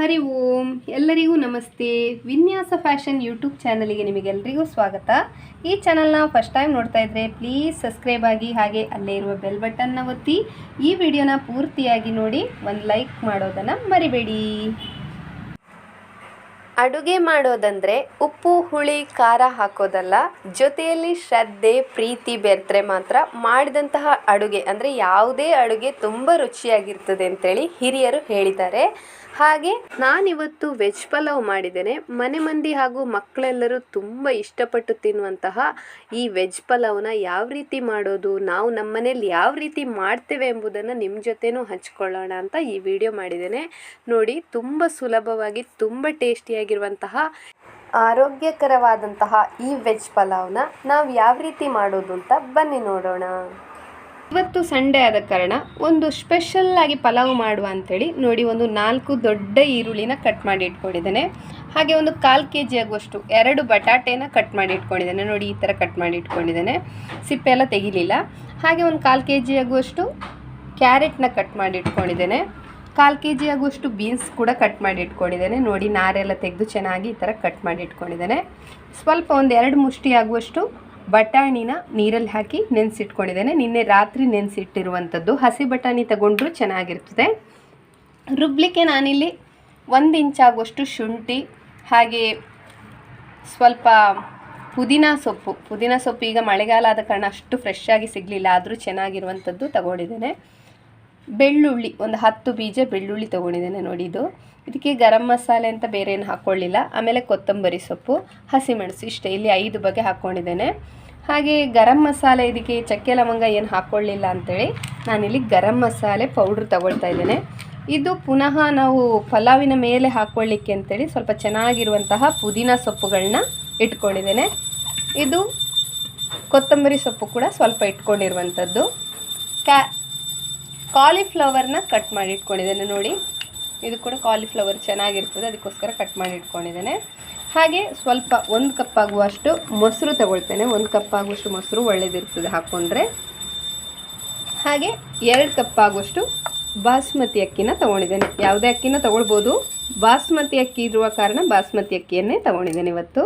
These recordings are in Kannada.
ಹರಿ ಓಂ. ಎಲ್ಲರಿಗೂ ನಮಸ್ತೆ. ವಿನ್ಯಾಸ ಫ್ಯಾಷನ್ ಯೂಟ್ಯೂಬ್ ಚಾನಲಿಗೆ ನಿಮಗೆಲ್ಲರಿಗೂ ಸ್ವಾಗತ. ಈ ಚಾನಲ್ನ ಫಸ್ಟ್ ಟೈಮ್ ನೋಡ್ತಾ ಇದ್ರೆ ಪ್ಲೀಸ್ ಸಬ್ಸ್ಕ್ರೈಬ್ ಆಗಿ ಹಾಗೆ ಅಲ್ಲೇ ಇರುವ ಬೆಲ್ ಬಟನ್ನ ಒತ್ತಿ. ಈ ವಿಡಿಯೋನ ಪೂರ್ತಿಯಾಗಿ ನೋಡಿ ಒಂದು ಲೈಕ್ ಮಾಡೋದನ್ನು ಮರಿಬೇಡಿ. ಅಡುಗೆ ಮಾಡೋದಂದ್ರೆ ಉಪ್ಪು, ಹುಳಿ, ಖಾರ ಹಾಕೋದಲ್ಲ. ಜೊತೆಯಲ್ಲಿ ಶ್ರದ್ಧೆ, ಪ್ರೀತಿ, ಬೆರೆತರೆ ಮಾತ್ರ ಮಾಡಿದಂತಹ ಅಡುಗೆ. ಅಂದರೆ ಯಾವುದೇ ಅಡುಗೆ ತುಂಬ ರುಚಿಯಾಗಿರ್ತದೆ ಅಂತೇಳಿ ಹಿರಿಯರು ಹೇಳಿದ್ದಾರೆ. ಹಾಗೆ ನಾನಿವತ್ತು ವೆಜ್ ಪಲಾವ್ ಮಾಡಿದ್ದೇನೆ. ಮನೆ ಮಂದಿ ಹಾಗೂ ಮಕ್ಕಳೆಲ್ಲರೂ ತುಂಬ ಇಷ್ಟಪಟ್ಟು ತಿನ್ನುವಂತಹ ಈ ವೆಜ್ ಪಲಾವ್ನ ಯಾವ ರೀತಿ ಮಾಡೋದು, ನಾವು ನಮ್ಮ ಮನೇಲಿ ಯಾವ ರೀತಿ ಮಾಡ್ತೇವೆ ಎಂಬುದನ್ನು ನಿಮ್ಮ ಜೊತೆನೂ ಹಂಚ್ಕೊಳ್ಳೋಣ ಅಂತ ಈ ವಿಡಿಯೋ ಮಾಡಿದ್ದೇನೆ. ನೋಡಿ, ತುಂಬ ಸುಲಭವಾಗಿ, ತುಂಬ ಟೇಸ್ಟಿಯಾಗಿರುವಂತಹ, ಆರೋಗ್ಯಕರವಾದಂತಹ ಈ ವೆಜ್ ಪಲಾವ್ನ ನಾವು ಯಾವ ರೀತಿ ಮಾಡೋದು ಅಂತ ಬನ್ನಿ ನೋಡೋಣ. ಇವತ್ತು ಸಂಡೇ ಆದ ಕಾರಣ ಒಂದು ಸ್ಪೆಷಲ್ ಆಗಿ ಪಲಾವ್ ಮಾಡುವ ಅಂಥೇಳಿ ನೋಡಿ ಒಂದು ನಾಲ್ಕು ದೊಡ್ಡ ಈರುಳ್ಳಿನ ಕಟ್ ಮಾಡಿ ಇಟ್ಕೊಂಡಿದ್ದೇನೆ. ಹಾಗೆ ಒಂದು ಕಾಲು ಕೆ ಜಿ ಆಗುವಷ್ಟು ಎರಡು ಬಟಾಟೆನ ಕಟ್ ಮಾಡಿ ಇಟ್ಕೊಂಡಿದ್ದೇನೆ. ನೋಡಿ ಈ ಥರ ಕಟ್ ಮಾಡಿ ಇಟ್ಕೊಂಡಿದ್ದೇನೆ. ಸಿಪ್ಪೆ ಎಲ್ಲ ತೆಗಿಲಿಲ್ಲ. ಹಾಗೆ ಒಂದು ಕಾಲು ಕೆ ಜಿ ಆಗುವಷ್ಟು ಕ್ಯಾರೆಟ್ನ ಕಟ್ ಮಾಡಿ ಇಟ್ಕೊಂಡಿದ್ದೇನೆ. ಕಾಲು ಕೆ ಜಿ ಆಗುವಷ್ಟು ಬೀನ್ಸ್ ಕೂಡ ಕಟ್ ಮಾಡಿ ಇಟ್ಕೊಂಡಿದ್ದೇನೆ. ನೋಡಿ ನಾರೆಲ್ಲ ತೆಗೆದು ಚೆನ್ನಾಗಿ ಈ ಥರ ಕಟ್ ಮಾಡಿ ಇಟ್ಕೊಂಡಿದ್ದೇನೆ. ಸ್ವಲ್ಪ ಒಂದು ಎರಡು ಮುಷ್ಟಿ ಆಗುವಷ್ಟು ಬಟಾಣಿನ ನೀರಲ್ಲಿ ಹಾಕಿ ನೆನೆಸಿಟ್ಕೊಂಡಿದ್ದೇನೆ. ನಿನ್ನೆ ರಾತ್ರಿ ನೆನೆಸಿಟ್ಟಿರುವಂಥದ್ದು ಹಸಿ ಬಟಾಣಿ ತಗೊಂಡ್ರೂ ಚೆನ್ನಾಗಿರ್ತದೆ. ರುಬ್ಲಿಕ್ಕೆ ನಾನಿಲ್ಲಿ ಒಂದು ಇಂಚಾಗುವಷ್ಟು ಶುಂಠಿ, ಹಾಗೆ ಸ್ವಲ್ಪ ಪುದೀನ ಸೊಪ್ಪು. ಪುದೀನ ಸೊಪ್ಪು ಈಗ ಮಳೆಗಾಲ ಆದ ಕಾರಣ ಅಷ್ಟು ಫ್ರೆಶ್ ಆಗಿ ಸಿಗಲಿಲ್ಲ, ಆದರೂ ಚೆನ್ನಾಗಿರುವಂಥದ್ದು ತಗೊಂಡಿದ್ದೇನೆ. ಬೆಳ್ಳುಳ್ಳಿ, ಒಂದು ಹತ್ತು ಬೀಜ ಬೆಳ್ಳುಳ್ಳಿ ತೊಗೊಂಡಿದ್ದೇನೆ ನೋಡಿ ಇದು. ಇದಕ್ಕೆ ಗರಂ ಮಸಾಲೆ ಅಂತ ಬೇರೆ ಏನು ಹಾಕ್ಕೊಳ್ಳಿಲ್ಲ. ಆಮೇಲೆ ಕೊತ್ತಂಬರಿ ಸೊಪ್ಪು, ಹಸಿಮೆಣಸು ಇಷ್ಟೇ. ಇಲ್ಲಿ ಐದು ಬಗೆ ಹಾಕ್ಕೊಂಡಿದ್ದೇನೆ. ಹಾಗೆ ಗರಂ ಮಸಾಲೆ ಇದಕ್ಕೆ ಚಕ್ಕೆ ಲವಂಗ ಏನು ಹಾಕ್ಕೊಳ್ಳಿಲ್ಲ ಅಂತೇಳಿ ನಾನಿಲ್ಲಿ ಗರಂ ಮಸಾಲೆ ಪೌಡ್ರ್ ತಗೊಳ್ತಾ ಇದ್ದೇನೆ. ಇದು ಪುನಃ ನಾವು ಪಲಾವಿನ ಮೇಲೆ ಹಾಕ್ಕೊಳ್ಳಿಕ್ಕೆ ಅಂತೇಳಿ ಸ್ವಲ್ಪ ಚೆನ್ನಾಗಿರುವಂತಹ ಪುದೀನ ಸೊಪ್ಪುಗಳನ್ನ ಇಟ್ಕೊಂಡಿದ್ದೇನೆ. ಇದು ಕೊತ್ತಂಬರಿ ಸೊಪ್ಪು ಕೂಡ ಸ್ವಲ್ಪ ಇಟ್ಕೊಂಡಿರುವಂಥದ್ದು. ಕ್ಯಾ ಕಾಲಿಫ್ಲವರ್ನ ಕಟ್ ಮಾಡಿ ಇಟ್ಕೊಂಡಿದ್ದೇನೆ ನೋಡಿ. ಇದು ಕೂಡ ಕಾಲಿಫ್ಲವರ್ ಚೆನ್ನಾಗಿರ್ತದೆ, ಅದಕ್ಕೋಸ್ಕರ ಕಟ್ ಮಾಡಿ ಇಟ್ಕೊಂಡಿದ್ದೇನೆ. ಹಾಗೆ ಸ್ವಲ್ಪ ಒಂದು ಕಪ್ ಆಗುವಷ್ಟು ಮೊಸರು ತಗೊಳ್ತೇನೆ. ಒಂದು ಕಪ್ ಆಗುವಷ್ಟು ಮೊಸರು ಒಳ್ಳೇದಿರ್ತದೆ ಹಾಕ್ಕೊಂಡ್ರೆ ಹಾಗೆ ಎರಡು ಕಪ್ ಆಗುವಷ್ಟು ಬಾಸ್ಮತಿ ಅಕ್ಕಿನ ತಗೊಂಡಿದ್ದೇನೆ. ಯಾವುದೇ ಅಕ್ಕಿನ ತಗೊಳ್ಬೋದು. ಬಾಸ್ಮತಿ ಅಕ್ಕಿ ಇರುವ ಕಾರಣ ಬಾಸ್ಮತಿ ಅಕ್ಕಿಯನ್ನೇ ತಗೊಂಡಿದ್ದೇನೆ ಇವತ್ತು.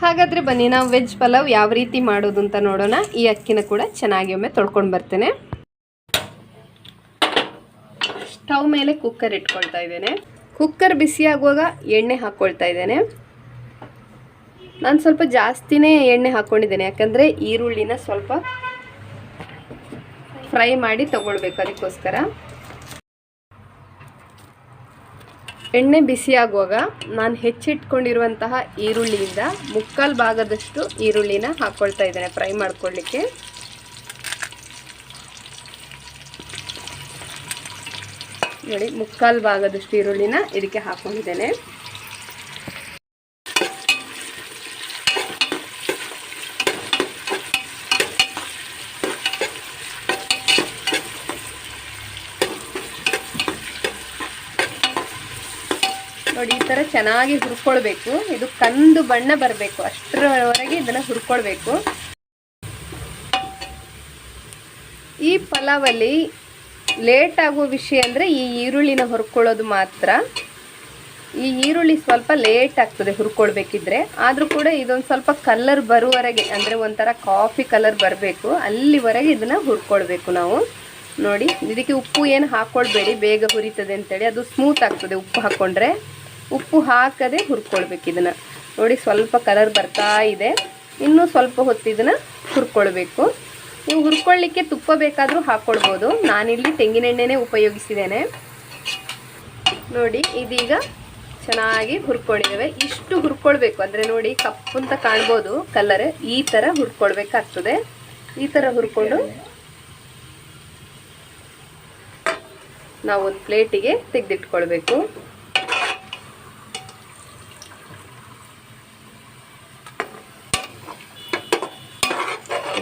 ಹಾಗಾದರೆ ಬನ್ನಿ, ನಾವು ವೆಜ್ ಪಲಾವ್ ಯಾವ ರೀತಿ ಮಾಡೋದು ಅಂತ ನೋಡೋಣ. ಈ ಅಕ್ಕಿನ ಕೂಡ ಚೆನ್ನಾಗಿ ಒಮ್ಮೆ ತೊಳ್ಕೊಂಡು ಬರ್ತೇನೆ. ಸ್ಟವ್ ಮೇಲೆ ಕುಕ್ಕರ್ ಇಟ್ಕೊಳ್ತಾ ಇದ್ದೇನೆ. ಕುಕ್ಕರ್ ಬಿಸಿಯಾಗುವಾಗ ಎಣ್ಣೆ ಹಾಕ್ಕೊಳ್ತಾ ಇದ್ದೇನೆ. ನಾನು ಸ್ವಲ್ಪ ಜಾಸ್ತಿನೇ ಎಣ್ಣೆ ಹಾಕ್ಕೊಂಡಿದ್ದೇನೆ ಯಾಕಂದರೆ ಈರುಳ್ಳಿನ ಸ್ವಲ್ಪ ಫ್ರೈ ಮಾಡಿ ತಗೊಳ್ಬೇಕು ಅದಕ್ಕೋಸ್ಕರ. ಎಣ್ಣೆ ಬಿಸಿಯಾಗುವಾಗ ನಾನು ಹೆಚ್ಚಿಟ್ಕೊಂಡಿರುವಂತಹ ಈರುಳ್ಳಿಯಿಂದ ಮುಕ್ಕಾಲು ಭಾಗದಷ್ಟು ಈರುಳ್ಳಿನ ಹಾಕ್ಕೊಳ್ತಾ ಇದ್ದೇನೆ, ಫ್ರೈ ಮಾಡ್ಕೊಳ್ಳಿಕ್ಕೆ ನೋಡಿ, ಮುಕ್ಕಾಲು ಭಾಗದಷ್ಟು ಈರುಳ್ಳಿನ ಇದಕ್ಕೆ ಹಾಕೊಂಡಿದ್ದೇನೆ ನೋಡಿ ಈ ಥರ ಚೆನ್ನಾಗಿ ಹುರ್ಕೊಳ್ಬೇಕು. ಇದು ಕಂದು ಬಣ್ಣ ಬರಬೇಕು. ಅಷ್ಟರವರೆಗೆ ಇದನ್ನು ಹುರ್ಕೊಳ್ಬೇಕು. ಈ ಪಲಾವಲ್ಲಿ ಲೇಟ್ ಆಗುವ ವಿಷಯ ಅಂದರೆ ಈ ಈರುಳ್ಳಿನ ಹುರ್ಕೊಳ್ಳೋದು ಮಾತ್ರ. ಈ ಈರುಳ್ಳಿ ಸ್ವಲ್ಪ ಲೇಟ್ ಆಗ್ತದೆ ಹುರ್ಕೊಳ್ಬೇಕಿದ್ರೆ. ಆದರೂ ಕೂಡ ಇದೊಂದು ಸ್ವಲ್ಪ ಕಲರ್ ಬರುವವರೆಗೆ ಅಂದರೆ ಒಂಥರ ಕಾಫಿ ಕಲರ್ ಬರಬೇಕು. ಅಲ್ಲಿವರೆಗೆ ಇದನ್ನು ಹುರ್ಕೊಳ್ಬೇಕು ನಾವು. ನೋಡಿ, ಇದಕ್ಕೆ ಉಪ್ಪು ಏನು ಹಾಕ್ಕೊಳ್ಬೇಡಿ ಬೇಗ ಹುರಿತದೆ ಅಂತೇಳಿ. ಅದು ಸ್ಮೂತ್ ಆಗ್ತದೆ ಉಪ್ಪು ಹಾಕ್ಕೊಂಡ್ರೆ ಉಪ್ಪು ಹಾಕದೆ ಹುರ್ಕೊಳ್ಬೇಕು ಇದನ್ನು. ನೋಡಿ ಸ್ವಲ್ಪ ಕಲರ್ ಬರ್ತಾ ಇದೆ. ಇನ್ನೂ ಸ್ವಲ್ಪ ಹೊತ್ತು ಇದನ್ನು ಹುರ್ಕೊಳ್ಬೇಕು. ನೀವು ಹುರ್ಕೊಳ್ಳಿಕ್ಕೆ ತುಪ್ಪ ಬೇಕಾದರೂ ಹಾಕ್ಕೊಳ್ಬೋದು ನಾನಿಲ್ಲಿ ತೆಂಗಿನೆಣ್ಣೆನೇ ಉಪಯೋಗಿಸಿದ್ದೇನೆ. ನೋಡಿ, ಇದೀಗ ಚೆನ್ನಾಗಿ ಹುರ್ಕೊಂಡಿದ್ದೇವೆ. ಇಷ್ಟು ಹುರ್ಕೊಳ್ಬೇಕು. ಅಂದರೆ ನೋಡಿ ಕಪ್ಪು ಅಂತ ಕಾಣ್ಬೋದು ಕಲರ್. ಈ ಥರ ಹುರ್ಕೊಳ್ಬೇಕಾಗ್ತದೆ. ಈ ಥರ ಹುರ್ಕೊಂಡು ನಾವು ಒಂದು ಪ್ಲೇಟಿಗೆ ತೆಗೆದಿಟ್ಕೊಳ್ಬೇಕು.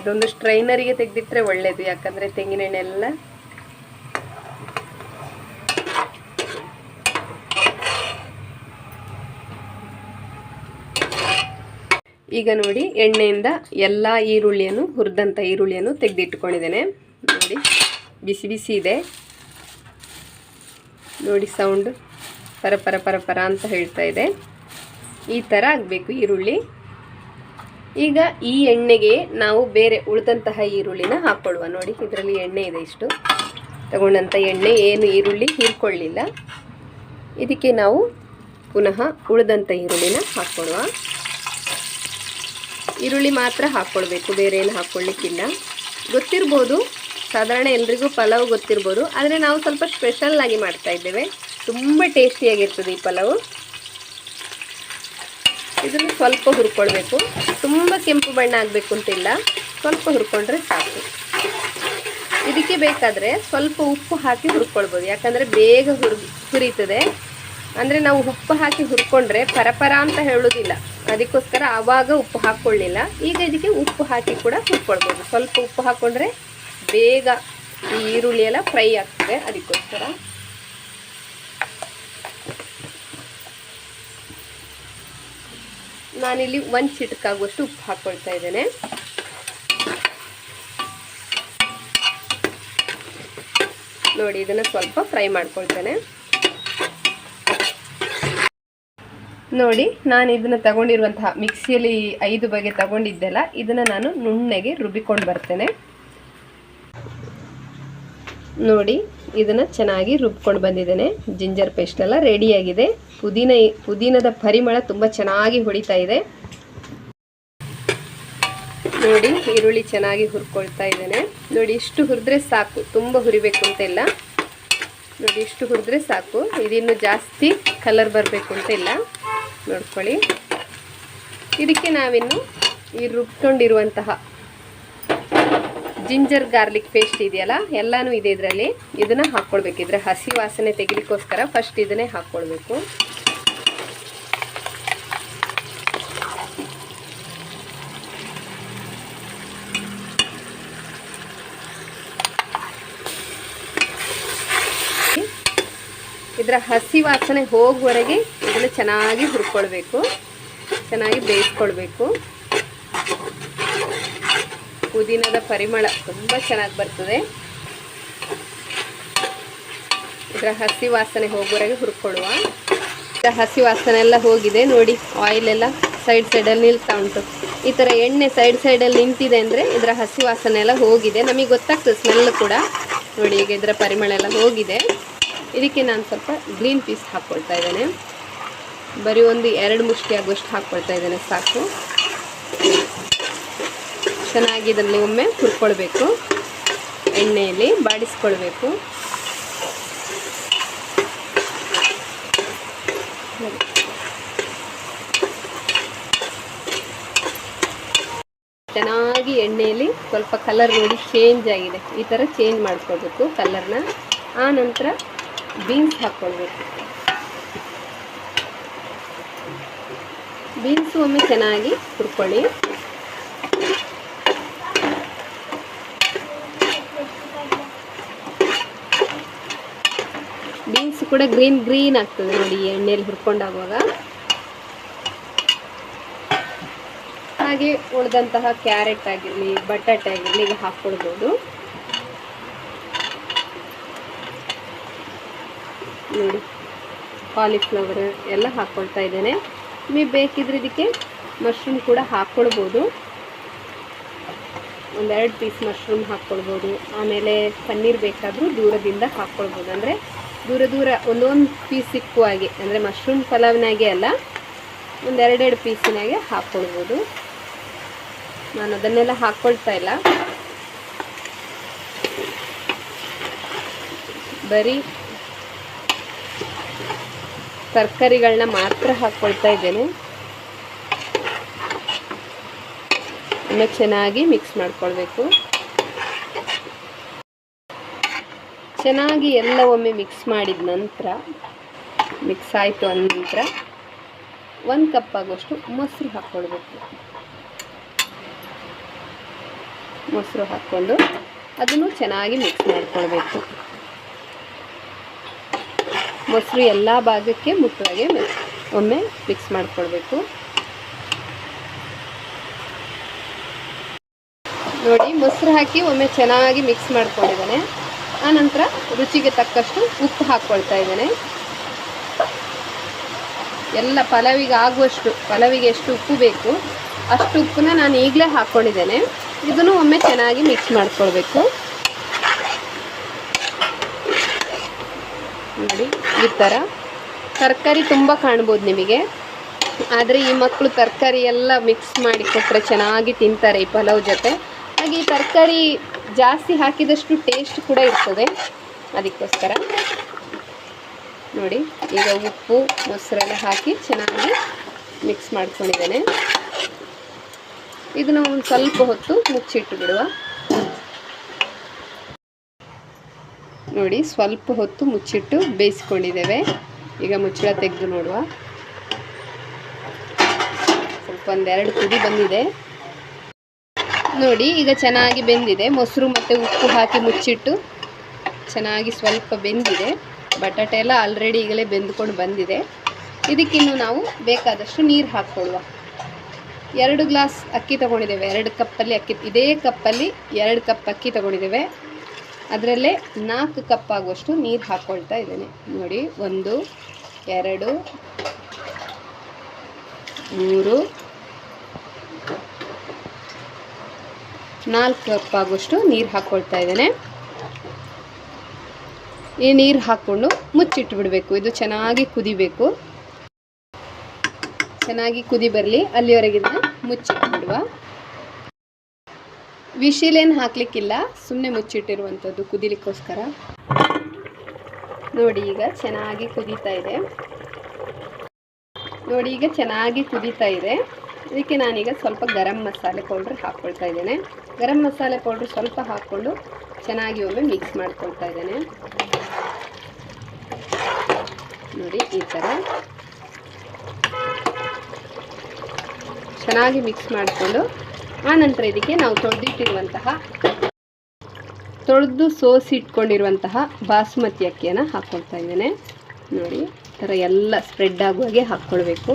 ಇದೊಂದು ಸ್ಟ್ರೈನರಿಗೆ ತೆಗೆದಿಟ್ರೆ ಒಳ್ಳೇದು, ಯಾಕಂದರೆ ತೆಂಗಿನೆಣ್ಣೆ ಎಲ್ಲ ಈಗ ನೋಡಿ ಎಣ್ಣೆಯಿಂದ ಎಲ್ಲ ಈರುಳ್ಳಿಯನ್ನು ಹುರಿದಂಥ ಈರುಳ್ಳಿಯನ್ನು ತೆಗೆದಿಟ್ಕೊಂಡಿದ್ದೇನೆ. ನೋಡಿ, ಬಿಸಿ ಬಿಸಿ ಇದೆ. ನೋಡಿ, ಸೌಂಡ್ ಪರ ಪರ ಪರ ಪರ ಅಂತ ಹೇಳ್ತಾ ಇದೆ. ಈ ಥರ ಆಗಬೇಕು ಈರುಳ್ಳಿ. ಈಗ ಈ ಎಣ್ಣೆಗೆ ನಾವು ಬೇರೆ ಉಳಿದಂತಹ ಈರುಳ್ಳಿನ ಹಾಕ್ಕೊಳ್ಳುವ ನೋಡಿ, ಇದರಲ್ಲಿ ಎಣ್ಣೆ ಇದೆ ಇಷ್ಟು. ತಗೊಂಡಂಥ ಎಣ್ಣೆ ಏನು ಈರುಳ್ಳಿ ಹೀರ್ಕೊಳ್ಳಿಲ್ಲ. ಇದಕ್ಕೆ ನಾವು ಪುನಃ ಉಳಿದಂಥ ಈರುಳ್ಳಿನ ಹಾಕ್ಕೊಳ್ಳುವ ಈರುಳ್ಳಿ ಮಾತ್ರ ಹಾಕ್ಕೊಳ್ಬೇಕು ಬೇರೆ ಏನು ಹಾಕ್ಕೊಳ್ಳಿಕ್ಕಿಲ್ಲ ಗೊತ್ತಿರ್ಬೋದು, ಸಾಧಾರಣ ಎಲ್ರಿಗೂ ಪಲಾವ್ ಗೊತ್ತಿರ್ಬೋದು, ಆದರೆ ನಾವು ಸ್ವಲ್ಪ ಸ್ಪೆಷಲ್ ಆಗಿ ಮಾಡ್ತಾ ಇದ್ದೇವೆ. ತುಂಬ ಟೇಸ್ಟಿಯಾಗಿರ್ತದೆ ಈ ಪಲಾವು. ಇದನ್ನು ಸ್ವಲ್ಪ ಹುರ್ಕೊಳ್ಬೇಕು. ತುಂಬ ಕೆಂಪು ಬಣ್ಣ ಆಗಬೇಕು ಅಂತಿಲ್ಲ. ಸ್ವಲ್ಪ ಹುರ್ಕೊಂಡ್ರೆ ಸಾಕು. ಇದಕ್ಕೆ ಬೇಕಾದರೆ ಸ್ವಲ್ಪ ಉಪ್ಪು ಹಾಕಿ ಹುರ್ಕೊಳ್ಬೋದು. ಯಾಕಂದರೆ ಬೇಗ ಹುರ್, ಹುರಿತದೆ. ಅಂದರೆ ನಾವು ಉಪ್ಪು ಹಾಕಿ ಹುರ್ಕೊಂಡ್ರೆ ಪರಪರ ಅಂತ ಹೇಳೋದಿಲ್ಲ. ಅದಕ್ಕೋಸ್ಕರ ಆವಾಗ ಉಪ್ಪು ಹಾಕ್ಕೊಳ್ಳಿಲ್ಲ. ಈಗ ಇದಕ್ಕೆ ಉಪ್ಪು ಹಾಕಿ ಕೂಡ ಹುರ್ಕೊಳ್ಬೋದು. ಸ್ವಲ್ಪ ಉಪ್ಪು ಹಾಕ್ಕೊಂಡ್ರೆ ಬೇಗ ಈ ಈರುಳ್ಳಿ ಎಲ್ಲ ಫ್ರೈ ಆಗ್ತದೆ. ಅದಕ್ಕೋಸ್ಕರ ನಾನಿಲ್ಲಿ ಒಂದು ಚಿಟಕಾಗುವಷ್ಟು ಉಪ್ಪು ಹಾಕ್ಕೊಳ್ತಾ ಇದ್ದೇನೆ. ನೋಡಿ, ಇದನ್ನು ಸ್ವಲ್ಪ ಫ್ರೈ ಮಾಡ್ಕೊಳ್ತೇನೆ. ನೋಡಿ, ನಾನು ಇದನ್ನು ತಗೊಂಡಿರುವಂತಹ ಮಿಕ್ಸಿಯಲ್ಲಿ ಐದು ಬಗೆ ತಗೊಂಡಿದ್ದೆಲ್ಲ, ಇದನ್ನು ನಾನು ನುಣ್ಣಗೆ ರುಬ್ಬಿಕೊಂಡು ಬರ್ತೇನೆ. ನೋಡಿ ಇದನ್ನು ಚೆನ್ನಾಗಿ ರುಬ್ಕೊಂಡು ಬಂದಿದ್ದೇನೆ. ಜಿಂಜರ್ ಪೇಸ್ಟ್ ಎಲ್ಲ ರೆಡಿಯಾಗಿದೆ ಪುದೀನ ಪುದೀನದ ಪರಿಮಳ ತುಂಬ ಚೆನ್ನಾಗಿ ಹೊಡಿತಾ ಇದೆ. ನೋಡಿ, ಈರುಳ್ಳಿ ಚೆನ್ನಾಗಿ ಹುರ್ಕೊಳ್ತಾ ಇದ್ದೇನೆ. ನೋಡಿ, ಇಷ್ಟು ಹುರಿದ್ರೆ ಸಾಕು. ತುಂಬ ಹುರಿಬೇಕು ಅಂತ ಇಲ್ಲ. ನೋಡಿ, ಇಷ್ಟು ಹುರಿದ್ರೆ ಸಾಕು. ಇದಿನ್ನು ಜಾಸ್ತಿ ಕಲರ್ ಬರಬೇಕು ಅಂತ ಇಲ್ಲ. ನೋಡ್ಕೊಳ್ಳಿ. ಇದಕ್ಕೆ ನಾವಿನ್ನು ಈ ರುಬ್ಕೊಂಡಿರುವಂತಹ ಜಿಂಜರ್ ಗಾರ್ಲಿಕ್ ಪೇಸ್ಟ್ ಇದೆಯಲ್ಲ, ಎಲ್ಲನೂ ಇದೆ ಇದರಲ್ಲಿ. ಇದನ್ನು ಹಾಕ್ಕೊಳ್ಬೇಕಿದ್ರೆ ಹಸಿ ವಾಸನೆ ತೆಗಿಲಿಕ್ಕೋಸ್ಕರ ಫಸ್ಟ್ ಇದನ್ನೇ ಹಾಕ್ಕೊಳ್ಬೇಕು ಇದರ ಹಸಿ ವಾಸನೆ ಹೋಗುವವರೆಗೆ ಇದನ್ನು ಚೆನ್ನಾಗಿ ಹುರ್ಕೊಳ್ಬೇಕು. ಚೆನ್ನಾಗಿ ಬೇಯಿಸ್ಕೊಳ್ಬೇಕು. ಪುದೀನದ ಪರಿಮಳ ತುಂಬ ಚೆನ್ನಾಗಿ ಬರ್ತದೆ. ಇದರ ಹಸಿ ವಾಸನೆ ಹೋಗುವರೆಗೆ ಹುರ್ಕೊಳ್ಳುವ. ಇದರ ಹಸಿ ವಾಸನೆ ಎಲ್ಲ ಹೋಗಿದೆ. ನೋಡಿ ಆಯಿಲ್ ಎಲ್ಲ ಸೈಡ್ ಸೈಡಲ್ಲಿ ನಿಲ್ತಾ ಉಂಟು. ಈ ಥರ ಎಣ್ಣೆ ಸೈಡ್ ಸೈಡಲ್ಲಿ ನಿಂತಿದೆ ಅಂದರೆ ಇದರ ಹಸಿ ವಾಸನೆ ಎಲ್ಲ ಹೋಗಿದೆ. ನಮಗೆ ಗೊತ್ತಾಗ್ತದೆ ಸ್ಮೆಲ್ ಕೂಡ. ನೋಡಿ, ಈಗ ಇದರ ಪರಿಮಳ ಎಲ್ಲ ಹೋಗಿದೆ. ಇದಕ್ಕೆ ನಾನು ಸ್ವಲ್ಪ ಗ್ರೀನ್ ಪೀಸ್ ಹಾಕ್ಕೊಳ್ತಾ ಇದ್ದೇನೆ. ಬರೀ ಒಂದು ಎರಡು ಮುಷ್ಟಿ ಆಗುವಷ್ಟು ಹಾಕ್ಕೊಳ್ತಾ ಇದ್ದೇನೆ, ಸಾಕು. ಚೆನ್ನಾಗಿ ಇದರಲ್ಲಿ ಒಮ್ಮೆ ಹುರ್ಕೊಳ್ಬೇಕು. ಎಣ್ಣೆಯಲ್ಲಿ ಬಾಡಿಸ್ಕೊಳ್ಬೇಕು. ಚೆನ್ನಾಗಿ ಎಣ್ಣೆಯಲ್ಲಿ ಸ್ವಲ್ಪ ಕಲರ್ ನೋಡಿ ಚೇಂಜ್ ಆಗಿದೆ. ಈ ಥರ ಚೇಂಜ್ ಮಾಡ್ಕೊಳ್ಬೇಕು ಕಲರ್ನ ಆ ನಂತರ ಬೀನ್ಸ್ ಹಾಕ್ಕೊಳ್ಬೇಕು ಬೀನ್ಸು ಒಮ್ಮೆ ಚೆನ್ನಾಗಿ ಹುರ್ಕೊಳ್ಳಿ ಬೀನ್ಸ್ ಕೂಡ ಗ್ರೀನ್ ಗ್ರೀನ್ ಆಗ್ತದೆ ನೋಡಿ ಎಣ್ಣೆಯಲ್ಲಿ ಹುರ್ಕೊಂಡಾಗುವಾಗ. ಹಾಗೆ ಉಳಿದಂತಹ ಕ್ಯಾರೆಟ್ ಆಗಿರಲಿ, ಬಟಾಟೆ ಆಗಿರಲಿ ಈಗ ಹಾಕ್ಕೊಳ್ಬೋದು ನೋಡಿ ಕಾಲಿಫ್ಲವರ್ ಎಲ್ಲ ಹಾಕ್ಕೊಳ್ತಾ ಇದ್ದೇನೆ. ನೀವು ಬೇಕಿದ್ರೆ ಇದಕ್ಕೆ ಮಶ್ರೂಮ್ ಕೂಡ ಹಾಕ್ಕೊಳ್ಬೋದು. ಒಂದೆರಡು ಪೀಸ್ ಮಶ್ರೂಮ್ ಹಾಕ್ಕೊಳ್ಬೋದು. ಆಮೇಲೆ ಪನ್ನೀರ್ ಬೇಕಾದರೂ ದೂರದಿಂದ ಹಾಕ್ಕೊಳ್ಬೋದು. ಅಂದರೆ ದೂರ ದೂರ ಒಂದೊಂದು ಪೀಸ್ ಸಿಕ್ಕುವ ಹಾಗೆ ಅಂದರೆ ಮಶ್ರೂಮ್ ಪಲಾವ್ನಾಗೆ ಅಲ್ಲ, ಒಂದೆರಡೆರಡು ಪೀಸಿನಾಗೆ ಹಾಕ್ಕೊಳ್ಬೋದು ನಾನು ಅದನ್ನೆಲ್ಲ ಹಾಕ್ಕೊಳ್ತಾ ಇಲ್ಲ. ಬರೀ ತರಕಾರಿಗಳನ್ನ ಮಾತ್ರ ಹಾಕ್ಕೊಳ್ತಾ ಇದ್ದೇನೆ. ಇನ್ನು ಚೆನ್ನಾಗಿ ಮಿಕ್ಸ್ ಮಾಡ್ಕೊಳ್ಬೇಕು. ಚೆನ್ನಾಗಿ ಎಲ್ಲ ಒಮ್ಮೆ ಮಿಕ್ಸ್ ಮಾಡಿದ ನಂತರ ಮಿಕ್ಸ್ ಆಯಿತು ಅಂದ ನಂತರ ಒಂದು ಕಪ್ ಆಗೋಷ್ಟು ಮೊಸರು ಹಾಕ್ಕೊಳ್ಬೇಕು ಮೊಸರು ಹಾಕ್ಕೊಂಡು ಅದನ್ನು ಚೆನ್ನಾಗಿ ಮಿಕ್ಸ್ ಮಾಡ್ಕೊಳ್ಬೇಕು. ಮೊಸರು ಎಲ್ಲ ಭಾಗಕ್ಕೆ ಮುಟ್ಟುವಾಗೆ ಒಮ್ಮೆ ಮಿಕ್ಸ್ ಮಾಡ್ಕೊಳ್ಬೇಕು. ನೋಡಿ, ಮೊಸರು ಹಾಕಿ ಒಮ್ಮೆ ಚೆನ್ನಾಗಿ ಮಿಕ್ಸ್ ಮಾಡ್ಕೊಂಡಿದ್ದಾನೆ. ಆನಂತರ ರುಚಿಗೆ ತಕ್ಕಷ್ಟು ಉಪ್ಪು ಹಾಕ್ಕೊಳ್ತಾ ಇದ್ದೇನೆ. ಎಲ್ಲ ಪಲಾವಿಗೆ ಆಗುವಷ್ಟು, ಪಲಾವಿಗೆ ಎಷ್ಟು ಉಪ್ಪು ಬೇಕು, ಅಷ್ಟು ಉಪ್ಪನ್ನ ನಾನು ಈಗಲೇ ಹಾಕ್ಕೊಂಡಿದ್ದೇನೆ. ಇದನ್ನು ಒಮ್ಮೆ ಚೆನ್ನಾಗಿ ಮಿಕ್ಸ್ ಮಾಡ್ಕೊಳ್ಬೇಕು. ನೋಡಿ, ಈ ಥರ. ತರಕಾರಿ ತುಂಬ ಕಾಣ್ಬೋದು ನಿಮಗೆ. ಆದರೆ ಈ ಮಕ್ಕಳು ತರಕಾರಿ ಎಲ್ಲ ಮಿಕ್ಸ್ ಮಾಡಿ ಕೊಟ್ಟರೆ ಚೆನ್ನಾಗಿ ತಿಂತಾರೆ ಈ ಪಲಾವ್ ಜೊತೆ. ಹಾಗೆ ಈ ತರಕಾರಿ ಜಾಸ್ತಿ ಹಾಕಿದಷ್ಟು ಟೇಸ್ಟ್ ಕೂಡ ಇರ್ತದೆ. ಅದಕ್ಕೋಸ್ಕರ ನೋಡಿ, ಈಗ ಉಪ್ಪು, ಮೊಸರೆಲ್ಲ ಹಾಕಿ ಚೆನ್ನಾಗಿ ಮಿಕ್ಸ್ ಮಾಡ್ಕೊಂಡಿದ್ದೇನೆ. ಇದನ್ನು ಒಂದು ಸ್ವಲ್ಪ ಹೊತ್ತು ಮುಚ್ಚಿಟ್ಟು ಬಿಡುವ. ನೋಡಿ, ಸ್ವಲ್ಪ ಹೊತ್ತು ಮುಚ್ಚಿಟ್ಟು ಬೇಯಿಸ್ಕೊಂಡಿದ್ದೇವೆ. ಈಗ ಮುಚ್ಚಳ ತೆಗೆದು ನೋಡುವ. ಸ್ವಲ್ಪ ಒಂದೆರಡು ಕುದಿ ಬಂದಿದೆ. ನೋಡಿ, ಈಗ ಚೆನ್ನಾಗಿ ಬೆಂದಿದೆ. ಮೊಸರು ಮತ್ತು ಉಪ್ಪು ಹಾಕಿ ಮುಚ್ಚಿಟ್ಟು ಚೆನ್ನಾಗಿ ಸ್ವಲ್ಪ ಬೆಂದಿದೆ. ಬಟಾಟೆ ಎಲ್ಲ ಆಲ್ರೆಡಿ ಈಗಲೇ ಬೆಂದ್ಕೊಂಡು ಬಂದಿದೆ. ಇದಕ್ಕಿನ್ನು ನಾವು ಬೇಕಾದಷ್ಟು ನೀರು ಹಾಕ್ಕೊಳ್ಳುವ. ಎರಡು ಗ್ಲಾಸ್ ಅಕ್ಕಿ ತೊಗೊಂಡಿದ್ದೇವೆ. ಎರಡು ಕಪ್ಪಲ್ಲಿ ಅಕ್ಕಿ, ಇದೇ ಕಪ್ಪಲ್ಲಿ ಎರಡು ಕಪ್ ಅಕ್ಕಿ ತೊಗೊಂಡಿದ್ದೇವೆ. ಅದರಲ್ಲೇ ನಾಲ್ಕು ಕಪ್ ಆಗುವಷ್ಟು ನೀರು ಹಾಕ್ಕೊಳ್ತಾ ಇದ್ದೇನೆ. ನೋಡಿ, ಒಂದು, ಎರಡು, ಮೂರು ನಾಲ್ಕು ಕಪ್ ಆಗೋಷ್ಟು ನೀರು ಹಾಕ್ಕೊಳ್ತಾ ಇದ್ದೇನೆ. ಈ ನೀರು ಹಾಕ್ಕೊಂಡು ಮುಚ್ಚಿಟ್ಟು ಬಿಡಬೇಕು. ಇದು ಚೆನ್ನಾಗಿ ಕುದಿಬೇಕು. ಚೆನ್ನಾಗಿ ಕುದಿ ಬರಲಿ ಅಲ್ಲಿವರೆಗೆ ಇದನ್ನ ಮುಚ್ಚಿಟ್ಟು ಬಿಡುವ. ವಿಶಿಲೇನು ಹಾಕ್ಲಿಕ್ಕಿಲ್ಲ ಸುಮ್ಮನೆ ಮುಚ್ಚಿಟ್ಟಿರುವಂಥದ್ದು ಕುದಿಲಿಕ್ಕೋಸ್ಕರ. ನೋಡಿ ಈಗ ಚೆನ್ನಾಗಿ ಕುದೀತಾ ಇದೆ. ನೋಡಿ ಈಗ ಚೆನ್ನಾಗಿ ಕುದೀತಾ ಇದೆ. ಇದಕ್ಕೆ ನಾನೀಗ ಸ್ವಲ್ಪ ಗರಂ ಮಸಾಲೆ ಪೌಡ್ರ್ ಹಾಕ್ಕೊಳ್ತಾ ಇದ್ದೇನೆ. ಗರಂ ಮಸಾಲೆ ಪೌಡ್ರ್ ಸ್ವಲ್ಪ ಹಾಕ್ಕೊಂಡು ಚೆನ್ನಾಗಿ ಒಮ್ಮೆ ಮಿಕ್ಸ್ ಮಾಡ್ಕೊಳ್ತಾ ಇದ್ದೇನೆ. ನೋಡಿ, ಈ ಥರ. ಚೆನ್ನಾಗಿ ಮಿಕ್ಸ್ ಮಾಡಿಕೊಂಡು ಆನಂತರ ಇದಕ್ಕೆ ನಾವು ತೊಳೆದಿಟ್ಟಿರುವಂತಹ, ತೊಳೆದು ಸೋಸಿಟ್ಕೊಂಡಿರುವಂತಹ ಬಾಸುಮತಿ ಅಕ್ಕಿಯನ್ನು ಹಾಕ್ಕೊಳ್ತಾ ಇದ್ದೇನೆ. ನೋಡಿ, ಈ ಥರ ಎಲ್ಲ ಸ್ಪ್ರೆಡ್ ಆಗುವಾಗೆ ಹಾಕ್ಕೊಳ್ಬೇಕು.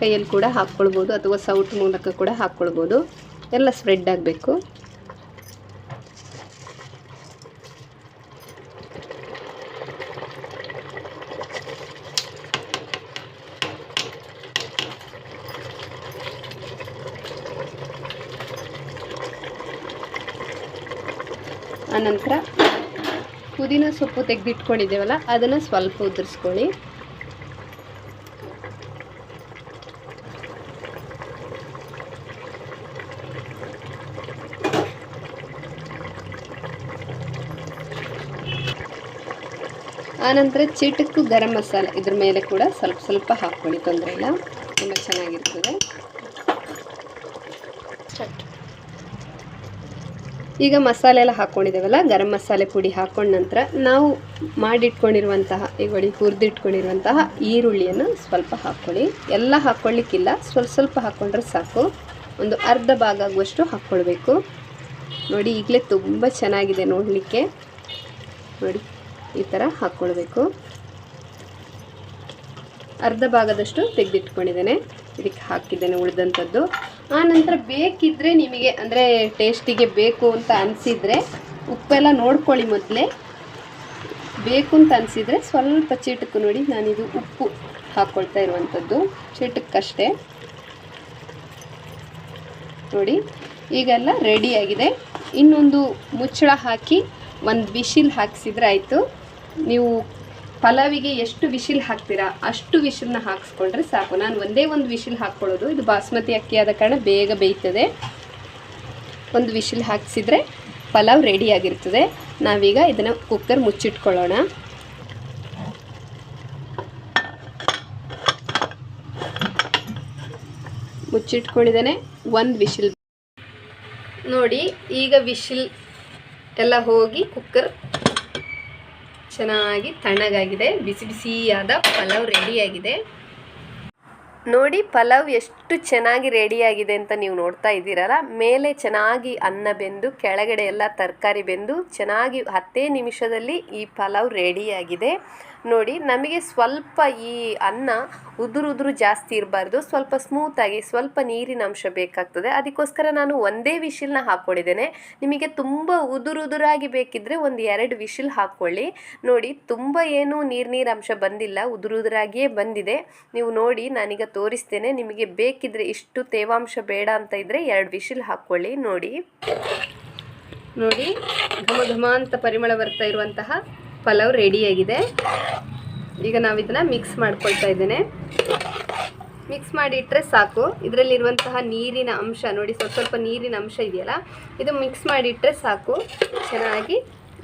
ಕೈಯಲ್ಲಿ ಕೂಡ ಹಾಕ್ಕೊಳ್ಬೋದು ಅಥವಾ ಸೌಟ್ ಮೂಲಕ ಕೂಡ ಹಾಕ್ಕೊಳ್ಬೋದು. ಎಲ್ಲ ಸ್ಪ್ರೆಡ್ ಆಗಬೇಕು. ಆನಂತರ ಪುದೀನ ಸೊಪ್ಪು ತೆಗೆದಿಟ್ಕೊಂಡಿದ್ದೇವಲ್ಲ, ಅದನ್ನು ಸ್ವಲ್ಪ ಉದುರಿಸ್ಕೊಳ್ಳಿ. ಆನಂತರ ಚಿಟಕ್ಕು ಗರಂ ಮಸಾಲೆ ಇದ್ರ ಮೇಲೆ ಕೂಡ ಸ್ವಲ್ಪ ಸ್ವಲ್ಪ ಹಾಕ್ಕೊಳ್ಳಿ, ತೊಂದರೆ ಇಲ್ಲ. ತುಂಬ ಚೆನ್ನಾಗಿರ್ತದೆ. ಈಗ ಮಸಾಲೆ ಎಲ್ಲ ಹಾಕ್ಕೊಂಡಿದ್ದೇವಲ್ಲ ಗರಂ ಮಸಾಲೆ ಪುಡಿ ಹಾಕೊಂಡ ನಂತರ ನಾವು ಮಾಡಿಟ್ಕೊಂಡಿರುವಂತಹ, ಈಗ ನೋಡಿ ಹುರಿದಿಟ್ಕೊಂಡಿರುವಂತಹ ಈರುಳ್ಳಿಯನ್ನು ಸ್ವಲ್ಪ ಹಾಕ್ಕೊಳ್ಳಿ. ಎಲ್ಲ ಹಾಕ್ಕೊಳ್ಳಿಕ್ಕಿಲ್ಲ, ಸ್ವಲ್ಪ ಸ್ವಲ್ಪ ಹಾಕ್ಕೊಂಡ್ರೆ ಸಾಕು. ಒಂದು ಅರ್ಧ ಭಾಗ ಆಗುವಷ್ಟು ಹಾಕ್ಕೊಳ್ಬೇಕು. ನೋಡಿ ಈಗಲೇ ತುಂಬ ಚೆನ್ನಾಗಿದೆ ನೋಡಲಿಕ್ಕೆ. ನೋಡಿ. ಈ ಥರ ಹಾಕ್ಕೊಳ್ಬೇಕು ಅರ್ಧ ಭಾಗದಷ್ಟು ತೆಗೆದಿಟ್ಕೊಂಡಿದ್ದೇನೆ. ಇದಕ್ಕೆ ಹಾಕಿದ್ದೇನೆ ಉಳಿದಂಥದ್ದು. ಆನಂತರ ಬೇಕಿದ್ದರೆ ನಿಮಗೆ, ಅಂದರೆ ಟೇಸ್ಟಿಗೆ ಬೇಕು ಅಂತ ಅನಿಸಿದರೆ ಉಪ್ಪೆಲ್ಲ ನೋಡ್ಕೊಳ್ಳಿ ಮೊದಲೇ. ಬೇಕು ಅಂತ ಅನಿಸಿದರೆ ಸ್ವಲ್ಪ ಚೀಟಕ್ಕೆ ನೋಡಿ, ನಾನಿದು ಉಪ್ಪು ಹಾಕ್ಕೊಳ್ತಾ ಇರುವಂಥದ್ದು. ಚೀಟಕ್ಕಷ್ಟೇ. ನೋಡಿ, ಈಗೆಲ್ಲ ರೆಡಿಯಾಗಿದೆ ಇನ್ನೊಂದು ಮುಚ್ಚಳ ಹಾಕಿ, ಒಂದು ಬಿಸಿಲು ಹಾಕಿಸಿದ್ರೆ ಆಯಿತು. ನೀವು ಪಲಾವಿಗೆ ಎಷ್ಟು ವಿಶಿಲ್ ಹಾಕ್ತೀರಾ, ಅಷ್ಟು ವಿಶಿಲ್ನ ಹಾಕ್ಸ್ಕೊಂಡ್ರೆ ಸಾಕು. ನಾನು ಒಂದೇ ಒಂದು ವಿಶಿಲ್ ಹಾಕ್ಕೊಳ್ಳೋದು. ಇದು ಬಾಸ್ಮತಿ ಅಕ್ಕಿ ಆದ ಕಾರಣ ಬೇಗ ಬೇಯ್ತದೆ. ಒಂದು ವಿಶಿಲ್ ಹಾಕಿಸಿದ್ರೆ ಪಲಾವ್ ರೆಡಿಯಾಗಿರ್ತದೆ ನಾವೀಗ ಇದನ್ನು ಕುಕ್ಕರ್ ಮುಚ್ಚಿಟ್ಕೊಳ್ಳೋಣ. ಮುಚ್ಚಿಟ್ಕೊಂಡಿದ್ದೇನೆ. ಒಂದು ವಿಶಿಲ್ ನೋಡಿ, ಈಗ ವಿಶಿಲ್ ಎಲ್ಲ ಹೋಗಿ ಕುಕ್ಕರ್ ಚೆನ್ನಾಗಿ ತಣ್ಣಗಾಗಿದೆ. ಬಿಸಿ ಬಿಸಿಯಾದ ಪಲಾವ್ ರೆಡಿಯಾಗಿದೆ ನೋಡಿ ಪಲಾವ್ ಎಷ್ಟು ಚೆನ್ನಾಗಿ ರೆಡಿಯಾಗಿದೆ ಅಂತ ನೀವು ನೋಡ್ತಾ ಇದ್ದೀರಲ್ಲ, ಮೇಲೆ ಚೆನ್ನಾಗಿ ಅನ್ನ ಬೆಂದು, ಕೆಳಗಡೆ ಎಲ್ಲ ತರಕಾರಿ ಬೆಂದು, ಚೆನ್ನಾಗಿ ಹತ್ತೇ ನಿಮಿಷದಲ್ಲಿ ಈ ಪಲಾವ್ ರೆಡಿಯಾಗಿದೆ ನೋಡಿ, ನಮಗೆ ಸ್ವಲ್ಪ ಈ ಅನ್ನ ಉದುರು ಉದುರು ಜಾಸ್ತಿ ಇರಬಾರ್ದು, ಸ್ವಲ್ಪ ಸ್ಮೂತಾಗಿ ಸ್ವಲ್ಪ ನೀರಿನ ಅಂಶ ಬೇಕಾಗ್ತದೆ. ಅದಕ್ಕೋಸ್ಕರ ನಾನು ಒಂದೇ ವಿಶಿಲ್ನ ಹಾಕ್ಕೊಂಡಿದ್ದೇನೆ. ನಿಮಗೆ ತುಂಬ ಉದುರುದುರಾಗಿ ಬೇಕಿದ್ದರೆ ಒಂದು ಎರಡು ವಿಶಿಲ್ ಹಾಕ್ಕೊಳ್ಳಿ. ನೋಡಿ, ತುಂಬ ಏನು ನೀರು ನೀರು ಅಂಶ ಬಂದಿಲ್ಲ, ಉದುರು ಉದುರಾಗಿಯೇ ಬಂದಿದೆ. ನೀವು ನೋಡಿ, ನಾನೀಗ ತೋರಿಸ್ತೇನೆ, ನಿಮಗೆ ಬೇಕಿದ್ರೆ ಇಷ್ಟು ತೇವಾಂಶ ಬೇಡ ಅಂತ ಇದ್ರೆ ಎರಡು ವಿಶಿಲ್ ಹಾಕ್ಕೊಳ್ಳಿ, ನೋಡಿ. ನೋಡಿ, ಘಮ ಘಮ ಅಂತ ಪರಿಮಳ ಬರ್ತಾ ಇರುವಂತಹ ಪಲಾವ್ ರೆಡಿಯಾಗಿದೆ ಈಗ ನಾವು ಇದನ್ನ ಮಿಕ್ಸ್ ಮಾಡ್ಕೊಳ್ತಾ ಇದ್ದೇನೆ. ಮಿಕ್ಸ್ ಮಾಡಿ ಇಟ್ಟರೆ ಸಾಕು. ಇದರಲ್ಲಿರುವಂತಹ ನೀರಿನ ಅಂಶ, ನೋಡಿ ಸ್ವಲ್ಪ ಸ್ವಲ್ಪ ನೀರಿನ ಅಂಶ ಇದೆಯಲ್ಲ, ಇದು ಮಿಕ್ಸ್ ಮಾಡಿ ಇಟ್ಟರೆ ಸಾಕು. ಚೆನ್ನಾಗಿ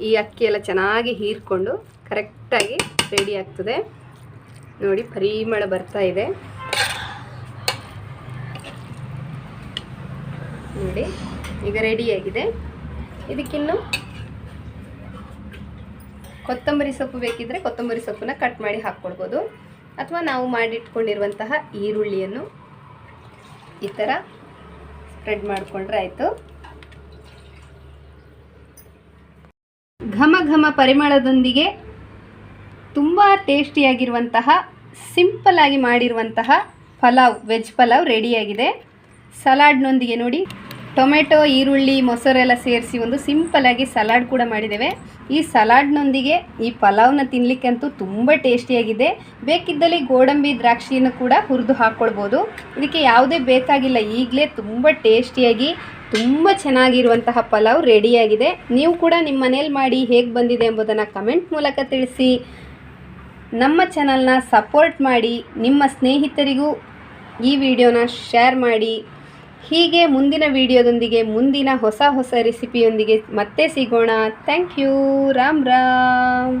ಈ ಅಕ್ಕಿ ಎಲ್ಲ ಚೆನ್ನಾಗಿ ಹೀರ್ಕೊಂಡು ಕರೆಕ್ಟಾಗಿ ರೆಡಿ ಆಗ್ತದೆ. ನೋಡಿ, ಪರಿಮಳ ಬರ್ತಾ ಇದೆ. ನೋಡಿ, ಈಗ ರೆಡಿಯಾಗಿದೆ ಇದಕ್ಕಿನ್ನು ಕೊತ್ತಂಬರಿ ಸೊಪ್ಪು ಬೇಕಿದ್ದರೆ ಕೊತ್ತಂಬರಿ ಸೊಪ್ಪನ್ನ ಕಟ್ ಮಾಡಿ ಹಾಕ್ಕೊಳ್ಬೋದು. ಅಥವಾ ನಾವು ಮಾಡಿಟ್ಕೊಂಡಿರುವಂತಹ ಈರುಳ್ಳಿಯನ್ನು ಈ ಥರ ಸ್ಪ್ರೆಡ್ ಮಾಡಿಕೊಂಡ್ರೆ ಆಯಿತು. ಘಮ ಘಮ ಪರಿಮಳದೊಂದಿಗೆ ತುಂಬ ಟೇಸ್ಟಿಯಾಗಿರುವಂತಹ ಸಿಂಪಲ್ ಆಗಿ ಮಾಡಿರುವಂತಹ ಪಲಾವ್ ವೆಜ್ ಪಲಾವ್ ರೆಡಿಯಾಗಿದೆ ಸಲಾಡ್ನೊಂದಿಗೆ ನೋಡಿ. ಟೊಮೆಟೊ, ಈರುಳ್ಳಿ, ಮೊಸರೆಲ್ಲ ಸೇರಿಸಿ ಒಂದು ಸಿಂಪಲ್ ಆಗಿ ಸಲಾಡ್ ಕೂಡ ಮಾಡಿದ್ದೇವೆ. ಈ ಸಲಾಡ್ನೊಂದಿಗೆ ಈ ಪಲಾವ್ನ ತಿನ್ನಲಿಕ್ಕಂತೂ ತುಂಬ ಟೇಸ್ಟಿಯಾಗಿದೆ ಬೇಕಿದ್ದಲ್ಲಿ ಗೋಡಂಬಿ, ದ್ರಾಕ್ಷಿಯನ್ನು ಕೂಡ ಹುರಿದು ಹಾಕ್ಕೊಳ್ಬೋದು ಇದಕ್ಕೆ ಯಾವುದೇ ಬೇಕಾಗಿಲ್ಲ, ಈಗಲೇ ತುಂಬ ಟೇಸ್ಟಿಯಾಗಿ ತುಂಬ ಚೆನ್ನಾಗಿರುವಂತಹ ಪಲಾವ್ ರೆಡಿಯಾಗಿದೆ ನೀವು ಕೂಡ ನಿಮ್ಮ ಮನೇಲಿ ಮಾಡಿ ಹೇಗೆ ಬಂದಿದೆ ಎಂಬುದನ್ನು ಕಮೆಂಟ್ ಮೂಲಕ ತಿಳಿಸಿ. ನಮ್ಮ ಚಾನಲ್ನ ಸಪೋರ್ಟ್ ಮಾಡಿ, ನಿಮ್ಮ ಸ್ನೇಹಿತರಿಗೂ ಈ ವಿಡಿಯೋನ ಶೇರ್ ಮಾಡಿ. ಹೀಗೆ ಮುಂದಿನ ವಿಡಿಯೋದೊಂದಿಗೆ ಮುಂದಿನ ಹೊಸ ಹೊಸ ರೆಸಿಪಿಯೊಂದಿಗೆ ಮತ್ತೆ ಸಿಗೋಣ. Thank you Ram Ram.